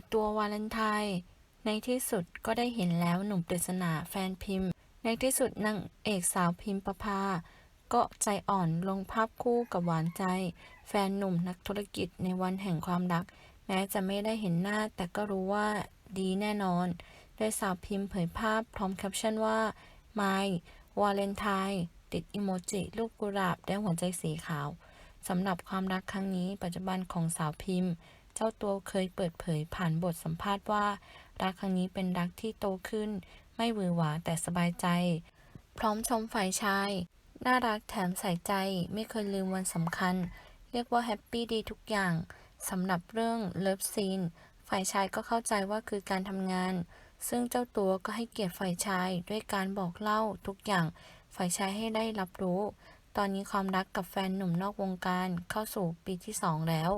ดตัววาเลนไทน์ในที่สุดก็ได้เห็นแล้วหนุ่มปริศนาแฟนพิมพ์ ในที่สุดนางเอกสาวพิมพ์ประภา ก็ใจอ่อนลงภาพคู่กับหวานใจ แฟนหนุ่มนักธุรกิจในวันแห่งความรัก แม้จะไม่ได้เห็นหน้าแต่ก็รู้ว่าดีแน่นอน โดยสาวพิมพ์เผยภาพพร้อมแคปชั่นว่า My วาเลนไทน์ติดอิโมจิรูปกุหลาบและหัวใจสีขาวสำหรับความรักครั้งนี้ปัจจุบันของสาวพิมพ์ เจ้าตัวเคยเปิดเผยผ่านบทสัมภาษณ์ว่า รักครั้งนี้เป็นรักที่โตขึ้น ไม่หวือหวาแต่สบายใจ พร้อมชมฝ่ายชาย น่ารักแถมใส่ใจไม่เคยลืมวันสำคัญ เรียกว่าแฮปปี้ดีทุกอย่างสำหรับเรื่องเลิฟซีนฝ่ายชายก็เข้าใจว่าคือการทำงาน ซึ่งเจ้าตัวก็ให้เกียรติฝ่ายชายด้วยการบอกเล่าทุกอย่าง ฝ่ายชายให้ได้รับรู้ ตอนนี้ความรักกับแฟนหนุ่มนอกวงการเข้าสู่ปีที่สองแล้ว